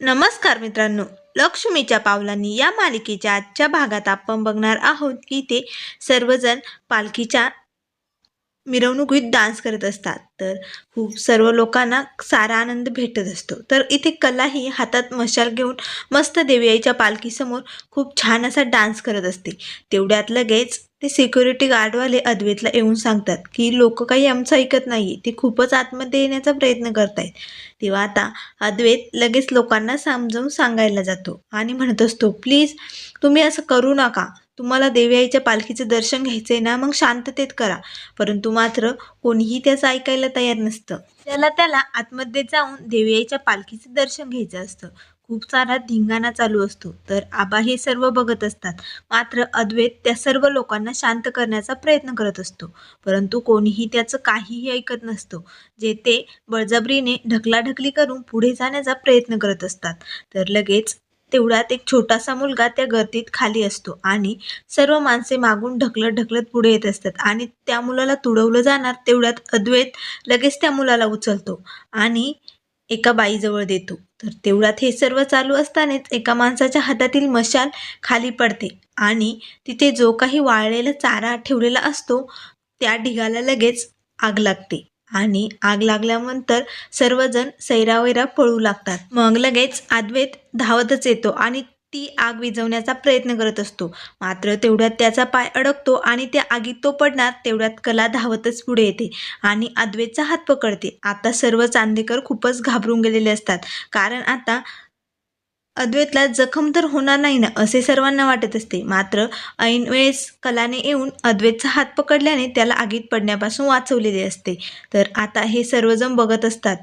नमस्कार मित्रांनो लक्ष्मीच्या पावलांनी या मालिकेच्या आजच्या भागात आपण बघणार आहोत की ते सर्वजण पालखीच्या मिरवणुकीत डान्स करत असतात. तर खूप सर्व लोकांना सारा आनंद भेटत असतो. तर इथे कला ही हातात मशाल घेऊन मस्त देवी आईच्या पालखीसमोर खूप छान असा डान्स करत असते. तेवढ्यात लगेच ते सिक्युरिटी गार्डवाले अद्वैतला येऊन सांगतात की लोक काही आमचं ऐकत नाही ते खूपच आतमध्ये येण्याचा प्रयत्न करतायत. तेव्हा आता अद्वैत लगेच लोकांना समजावून सांगायला जातो आणि म्हणत असतो प्लीज तुम्ही असं करू नका. तुम्हाला देवी आईच्या पालखीचं दर्शन घ्यायचंय ना मग शांततेत करा. परंतु मात्र कोणीही त्याचं ऐकायला तयार नसतं. त्याला त्याला आतमध्ये जाऊन देवी आईच्या पालखीचं दर्शन घ्यायचं असतं. खूप सारा धिंगाणा चालू असतो. तर आबा हे सर्व बघत असतात. मात्र अद्वैत त्या सर्व लोकांना शांत करण्याचा प्रयत्न करत असतो. परंतु कोणीही त्याचं काहीही ऐकत नसतो. जे ते बळजबरीने ढकलाढकली करून पुढे जाण्याचा प्रयत्न करत असतात. तर लगेच तेवढ्यात एक छोटासा मुलगा त्या गर्दीत खाली असतो आणि सर्व माणसे मागून ढकलत ढकलत पुढे येत असतात. आणि त्या मुलाला तुडवलं जाणार तेवढ्यात अद्वैत लगेच त्या मुलाला उचलतो आणि एका बाईजवळ देतो. तर तेवढ्यात हे सर्व चालू असतानाच एका माणसाच्या हातातील मशाल खाली पडते आणि तिथे जो काही वाळलेला चारा ठेवलेला असतो त्या ढिगाला लगेच आग लागते. आणि आग लागल्यानंतर सर्वजण सैरावैरा पळू लागतात. मग लगेच अद्वैत धावतच येतो आणि ती आग विझवण्याचा प्रयत्न करत असतो. मात्र तेवढ्यात त्याचा पाय अडकतो आणि त्या आगीत तो पडणार तेवढ्यात कला धावतच पुढे येते आणि अद्वैतचा हात पकडते. आता सर्व चांदेकर खूपच घाबरून गेलेले असतात. कारण आता अद्वैतला जखम तर होणार नाही ना असे सर्वांना वाटत असते. मात्र ऐन वेळेस कलाने येऊन अद्वैतचा हात पकडल्याने त्याला आगीत पडण्यापासून वाचवलेले असते. तर आता हे सर्वजण बघत असतात.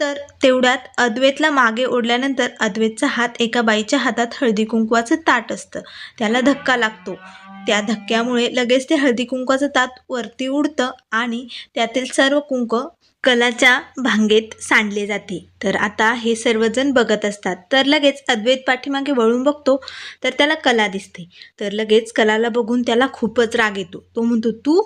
तर तेवढ्यात अद्वैतला मागे ओढल्यानंतर अद्वैतचा हात एका बाईच्या हातात हळदी कुंकवाचं ताट असतं. त्याला धक्का लागतो. त्या धक्क्यामुळे लगेच ते हळदी कुंकवाचं ताट वरती उडतं आणि त्यातील सर्व कुंक कलाच्या भांगेत सांडले जाते. तर आता हे सर्वजण बघत असतात. तर लगेच अद्वैत पाठीमागे वळून बघतो तर त्याला कला दिसते. तर लगेच कलाला बघून त्याला खूपच राग येतो. तो म्हणतो तू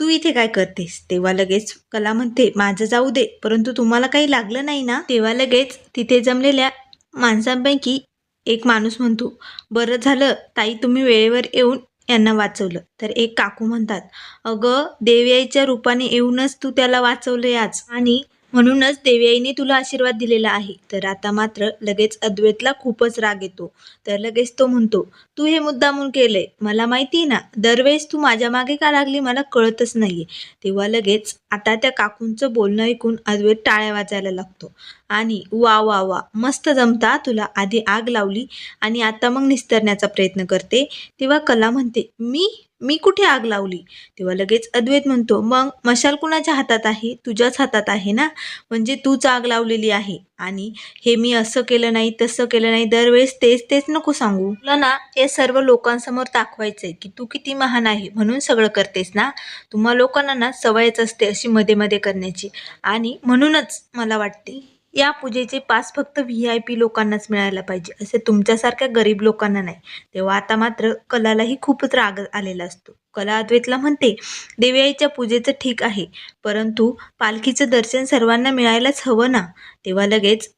तू इथे काय करतेस? तेव्हा लगेच कला म्हणते माझं जाऊ दे परंतु तुम्हाला काही लागलं नाही ना? तेव्हा लगेच तिथे जमलेल्या माणसांपैकी एक माणूस म्हणतो बरं झालं ताई तुम्ही वेळेवर येऊन यांना वाचवलं. तर एक काकू म्हणतात अगं देवी रूपाने येऊनच तू त्याला वाचवले आज आणि म्हणूनच देवयाईने तुला आशीर्वाद दिलेला आहे. तर आता मात्र लगेच अद्वैतला खूपच राग येतो. तर लगेच तो म्हणतो तू हे मुद्दामून केलंय. मला माहिती ना दरवेळेस तू माझ्या मागे का लागली मला कळतच नाहीये. तेव्हा लगेच आता त्या काकूंचं बोलणं ऐकून अद्वैत टाळ्या वाजायला लागतो. आणि वा वा वा मस्त जमता. तुला आधी आग लावली आणि आता मग निस्तरण्याचा प्रयत्न करते. तेव्हा कला म्हणते मी मी कुठे आग लावली? तेव्हा लगेच अद्वैत म्हणतो मग मशाल कुणाच्या हातात आहे? तुझ्याच हातात आहे ना? म्हणजे तूच आग लावलेली आहे. आणि हे मी असं केलं नाही तसं केलं नाही दरवेळेस तेच तेच नको सांगू. तुला ना हे सर्व लोकांसमोर दाखवायचंय की तू किती महान आहे म्हणून सगळं करतेस ना? तुम्हा लोकांना ना सवयच असते अशी मध्ये मध्ये करण्याची. आणि म्हणूनच मला वाटते या पूजेचे पास फक्त व्ही आय पी लोकांनाच मिळायला पाहिजे असे तुमच्यासारख्या गरीब लोकांना नाही. तेव्हा आता मात्र कलालाही खूपच राग आलेला असतो. कला अद्वैतला म्हणते देवी आईच्या पूजेचं ठीक आहे परंतु पालखीचं दर्शन सर्वांना मिळायलाच हवं ना? तेव्हा लगेच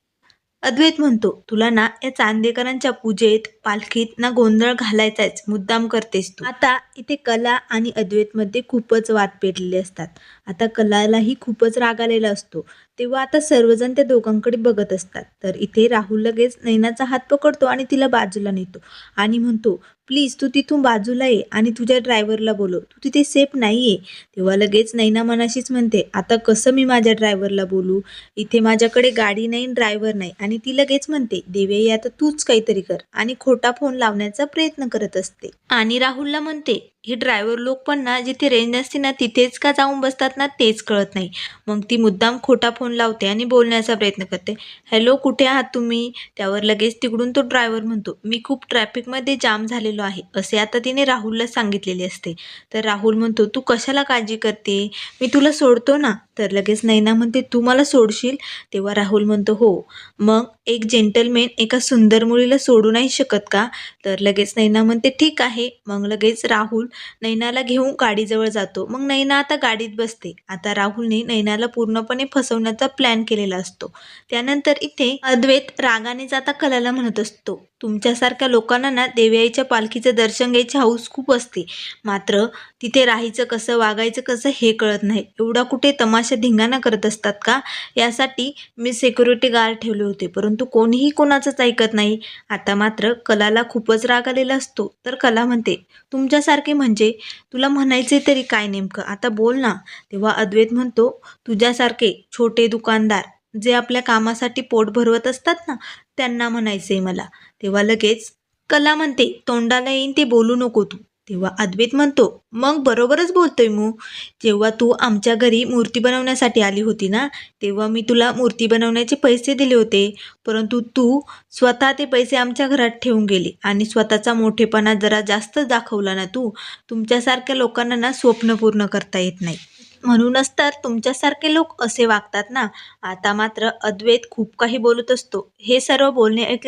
अद्वैत म्हणतो तुला ना या चांदेकरांच्या पूजेत पालखीत ना गोंधळ घालायचाच मुद्दाम करतेस तू. आता इथे कला आणि अद्वैतमध्ये खूपच वाद पेटलेले असतात. आता कलालाही खूपच राग आलेला असतो. तेव्हा आता सर्वजण त्या दोघांकडे बघत असतात. तर इथे राहुल लगेच नैनाचा हात पकडतो आणि तिला बाजूला नेतो आणि म्हणतो प्लीज तू तिथून बाजूला ये आणि तुझ्या ड्रायव्हरला बोलव. तू तिथे सेफ नाही आहे तेव्हा लगेच नैना मनाशीच म्हणते आता कसं मी माझ्या ड्रायव्हरला बोलू? इथे माझ्याकडे गाडी नाही ड्रायव्हर नाही. आणि ती लगेच म्हणते देवी आता तूच काहीतरी कर. आणि खोटा फोन लावण्याचा प्रयत्न करत असते. आणि राहुलला म्हणते हे ड्रायव्हर लोक पण ना जिथे रेंज नसते ना तिथेच का जाऊन बसतात ना तेच कळत नाही. मग ती मुद्दाम खोटा फोन लावते आणि बोलण्याचा प्रयत्न करते. हॅलो कुठे आहात तुम्ही? त्यावर लगेच तिकडून तो ड्रायव्हर म्हणतो मी खूप ट्रॅफिकमध्ये जाम झालेलो आहे. असे आता तिने राहुलला सांगितलेले असते. तर राहुल म्हणतो तू कशाला काळजी करते? मी तुला सोडतो ना. तर लगेच नैना म्हणते तू मला सोडशील? तेव्हा राहुल म्हणतो हो. मग एक जेंटलमेन एका सुंदर मुलीला सोडू नाही शकत का? तर लगेच नैना म्हणते ठीक आहे. मग लगेच राहुल नैनाला घेऊन गाडीजवळ जातो. मग नैना आता गाडीत बसते. आता राहुलने नैनाला पूर्णपणे फसवण्याचा प्लॅन केलेला असतो. त्यानंतर इथे अद्वैत रागाने जाता कलाला म्हणत असतो. तुमच्यासारख्या लोकांना ना देवीआईच्या पालखीचं दर्शन घ्यायची हौस खूप असते. मात्र तिथे राहायचं कसं वागायचं कसं हे कळत नाही. एवढा कुठे तमाशा धिंगाणा करत असतात का? यासाठी मी सिक्युरिटी गार्ड ठेवले होते. परंतु कोणीही कोणाचंच ऐकत नाही. आता मात्र कलाला खूपच राग आलेला असतो. तर कला म्हणते तुमच्यासारखे म्हणजे? तुला म्हणायचे तरी काय नेमकं? आता बोल ना. तेव्हा अद्वैत म्हणतो तुझ्यासारखे छोटे दुकानदार जे आपल्या कामासाठी पोट भरवत असतात ना त्यांना म्हणायचे मला. तेव्हा लगेच कला म्हणते तोंडाला येईन ते बोलू नको तू. तेव्हा अद्वैत म्हणतो मग बरोबरच बोलतोय मू. जेव्हा तू आमच्या घरी मूर्ती बनवण्यासाठी आली होती ना तेव्हा मी तुला मूर्ती बनवण्याचे पैसे दिले होते. परंतु तू स्वतः ते पैसे आमच्या घरात ठेवून गेली आणि स्वतःचा मोठेपणा जरा जास्तच दाखवला ना तू. तुमच्यासारख्या लोकांना ना स्वप्न पूर्ण करता येत नाही. म्हणूनच तर तुमच्यासारखे लोक असे वागतात ना. आता मात्र अद्वैत खूप काही बोलत असतो. हे सर्व बोलणे ऐक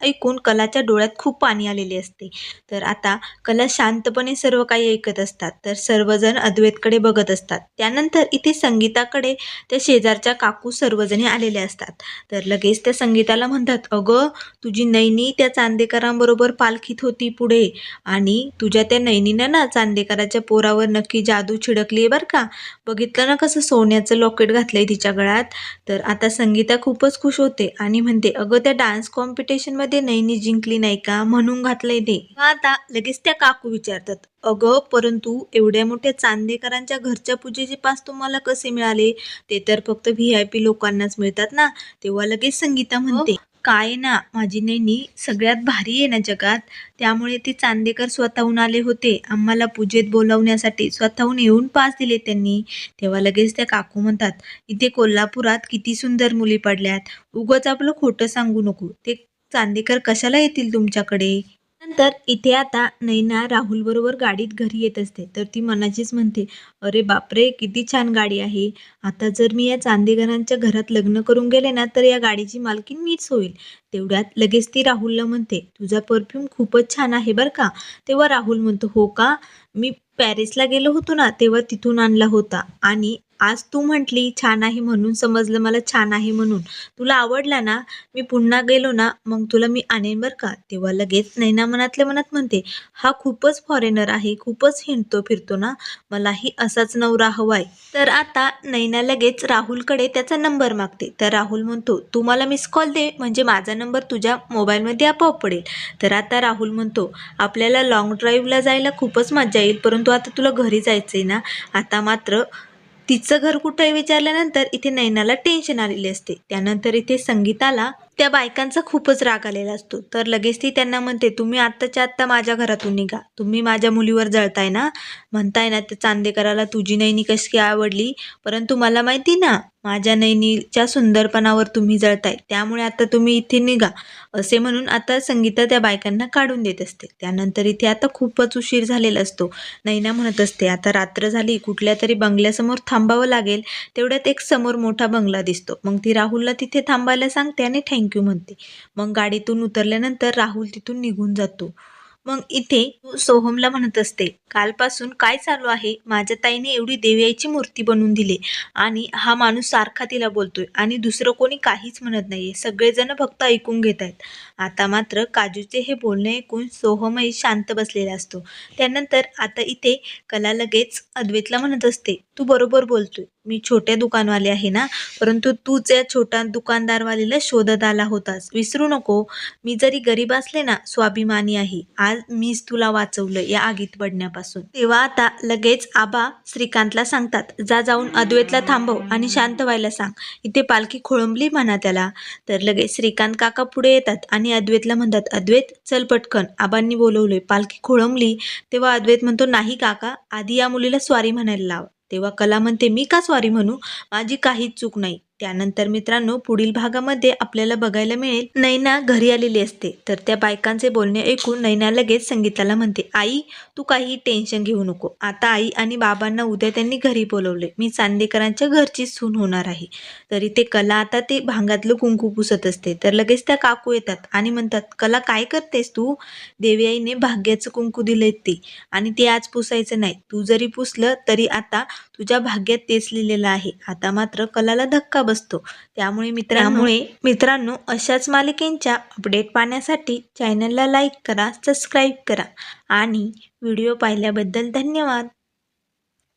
ऐकून कलाच्या डोळ्यात खूप पाणी आलेले असते. तर आता कला शांतपणे सर्व काही ऐकत असतात. तर सर्वजण अद्वैतकडे बघत असतात. त्यानंतर इथे संगीताकडे त्या शेजारच्या काकू सर्वजणी आलेल्या असतात. तर लगेच त्या संगीताला म्हणतात अगं तुझी नैनी त्या चांदेकरांबरोबर पालखीत होती पुढे आणि तुझ्या त्या नैनीनं ना चांदेकराच्या पोरावर नक्की जादू छिडकली आहे बरं का? बघितलं ना कसं सोन्याचं लॉकेट घातलंय तिच्या गळ्यात? तर आता संगीता खूपच खुश होते आणि म्हणते अगं त्या डान्स कॉम्पिटिशनमध्ये नैनी जिंकली नाही का म्हणून घातलंय ते. आता लगेच त्या काकू विचारतात अगं परंतु एवढ्या मोठ्या चांदेकरांच्या घरच्या पूजेचे पास तुम्हाला कसे मिळाले? ते तर फक्त व्ही आय पी लोकांनाच मिळतात ना. तेव्हा लगेच संगीता म्हणते काय ना माझी नैनी सगळ्यात भारी आहे ना जगात. त्यामुळे ते चांदेकर स्वतःहून आले होते. आम्हाला पूजेत बोलवण्यासाठी स्वतःहून येऊन पास दिले त्यांनी. तेव्हा लगेच त्या काकू म्हणतात इथे कोल्हापुरात किती सुंदर मुली पडल्यात. उगाच आपलं खोटं सांगू नको. ते चांदेकर कशाला येतील तुमच्याकडे? नंतर इथे आता नैना राहुल बरोबर गाडीत घरी येत असते. तर ती मनाचीच म्हणते अरे बापरे किती छान गाडी आहे. आता जर मी या चांदेकरांच्या घरात लग्न करून गेले ना तर या गाडीची मालकीन मीच होईल. तेवढ्यात लगेच ती राहुलला म्हणते तुझा परफ्यूम खूपच छान आहे बरं का? तेव्हा राहुल म्हणतो हो का? मी पॅरिसला गेलो होतो ना तेव्हा तिथून आणला होता. आणि आज तू म्हटली छान आहे म्हणून समजलं मला छान आहे म्हणून. तुला आवडला ना मी पुन्हा गेलो ना मग तुला मी आणेन बरं का? तेव्हा लगेच नैना मनातल्या मनात म्हणते हा खूपच फॉरेनर आहे खूपच हिंडतो फिरतो ना मलाही असाच नवरा हवाय. तर आता नैना लगेच राहुलकडे त्याचा नंबर मागते. तर राहुल म्हणतो तू मला मिस कॉल दे म्हणजे माझा नंबर तुझ्या मोबाईलमध्ये आपोआप पडेल. तर आता राहुल म्हणतो आपल्याला लॉंग ड्राईव्हला जायला खूपच मजा येईल परंतु आता तुला घरी जायचं आहे ना आता मात्र तिचं घर कुठं आहे विचारल्यानंतर इथे नैनाला टेन्शन आलेले असते. त्यानंतर इथे संगीताला त्या बायकांचा खूपच राग आलेला असतो. तर लगेच ती त्यांना म्हणते तुम्ही आत्ताच्या आत्ता माझ्या घरातून निघा. तुम्ही माझ्या मुलीवर जळताय ना? म्हणताय ना त्या चांदेकराला तुझी नैनी कशी आवडली? परंतु मला माहिती ना माझ्या नैनीच्या सुंदरपणावर तुम्ही जळताय. त्यामुळे आता तुम्ही इथे निघा. असे म्हणून आता संगीता त्या बायकांना काढून देत असते. त्यानंतर इथे आता खूपच उशीर झालेला असतो. नैना म्हणत असते आता रात्र झाली कुठल्या तरी बंगल्यासमोर थांबावं लागेल. तेवढ्यात एक समोर मोठा बंगला दिसतो. मग ती राहुलला तिथे थांबायला सांगते आणि थँक्यू म्हणते. मग गाडीतून उतरल्यानंतर राहुल तिथून निघून जातो. मग इथे सोहमला म्हणत असते कालपासून काय चालू आहे? माझ्या ताईने एवढी देवीआईची मूर्ती बनवून दिली आणि हा माणूस सारखा तिला बोलतोय आणि दुसरं कोणी काहीच म्हणत नाहीये. सगळेजण फक्त ऐकून घेत आहेत. आता मात्र काजूचे हे बोलणे ऐकून सोहमही शांत बसलेला असतो. त्यानंतर आता इथे कला लगेच अद्वैतला म्हणत असते तू बरोबर बोलतोय. मी छोट्या दुकानवाले आहे ना परंतु तूच या छोट्या दुकानदारवालीला शोधत आला होतास. विसरू नको. मी जरी गरीब असले ना स्वाभिमानी आहे. आज मीच तुला वाचवलं या आगीत पडण्यापासून. तेव्हा आता लगेच आबा श्रीकांतला सांगतात जा जाऊन अद्वैतला थांबव आणि शांत व्हायला सांग. इथे पालखी खोळंबली म्हणा त्याला. तर लगेच श्रीकांत काका पुढे येतात आणि अद्वैतला म्हणतात अद्वैत चल पटकन. आबांनी बोलवले पालखी खोळंबली. तेव्हा अद्वैत म्हणतो नाही काका आधी या मुलीला स्वारी म्हणायला लाव. तेव्हा कला म्हणते मी का स्वारी म्हणू? माझी काहीच चूक नाही. त्यानंतर मित्रांनो पुढील भागामध्ये आपल्याला बघायला मिळेल नैना घरी आलेली असते. तर त्या बायकांचे बोलणे ऐकून नैना लगेच संगीताला म्हणते आई तू काही टेन्शन घेऊ नको. आता आई आणि बाबांना उद्या त्यांनी घरी बोलवले मी चांदेकरांच्या घरची सून होणार आहे. तरी ते कला आता ते भांगातलं कुंकू पुसत असते. तर लगेच त्या काकू येतात आणि म्हणतात कला काय करतेस तू? देवी आईने भाग्याचं कुंकू दिलंय ते आणि ते आज पुसायचं नाही. तू जरी पुसलं तरी आता तुझ्या भाग्यात तेच लिहिलेलं आहे. आता मात्र कलाला धक्का बसतो. त्यामुळे मित्रांमुळे मित्रांनो अशाच मालिकेंच्या अपडेट पाहण्यासाठी चॅनलला लाईक करा सबस्क्राईब करा आणि व्हिडिओ पाहिल्याबद्दल धन्यवाद.